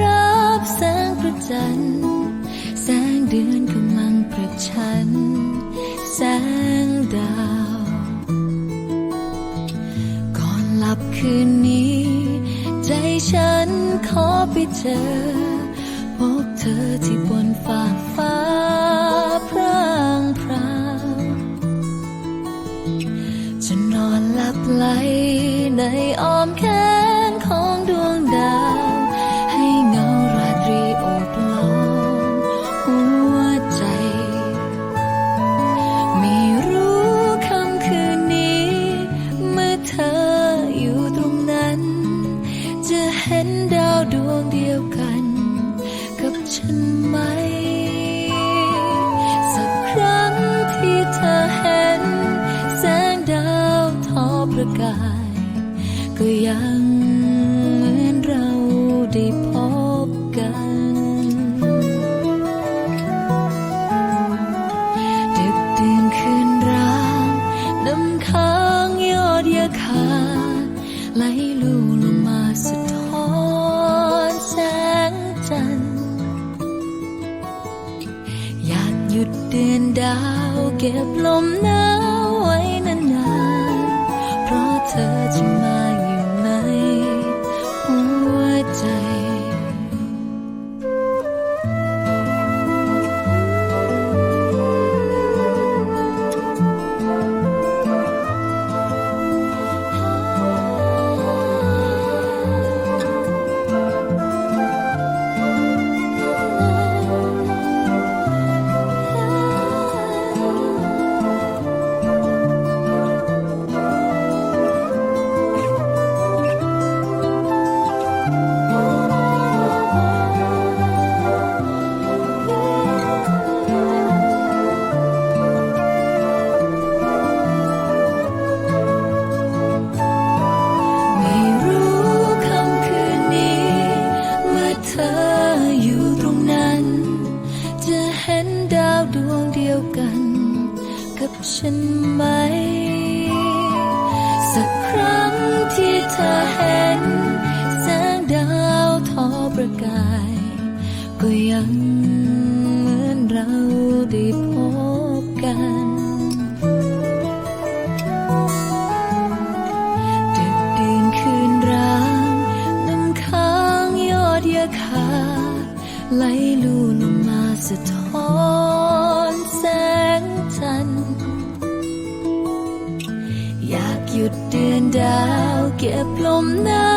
รับแสงพระจันทร์แสงเดือนกำลังประชัน แสงดาว ก่อนหลับคืนนี้ ใจฉันขอไปเจอ พบเธอที่บนฟากฟ้าพร่างพราวจะนอนหลับไหลในอ้อมแข ระกาย ก็ยังเหมือนเราได้พบกัน ดึกดื่นคืนรามน้ำค้างยอดยาคาไหลลูลงมาสะท้อนแสงจันทร์อยากหยุดเดือนดาวเก็บลมหนาวไว้นานๆ เธอจะมาอยู่ในหัวใจ ธออยู่ตรงนั้น จะเห็นดาวดวงเดียวกัน กับฉันไหม สักครั้งที่เธอเห็น แสงดาวทอประกาย ก็ยังเหมือนเราได้พบะท้อนแสงจันทร์อยากหยุดเดือนดาวเก็บลมหนาว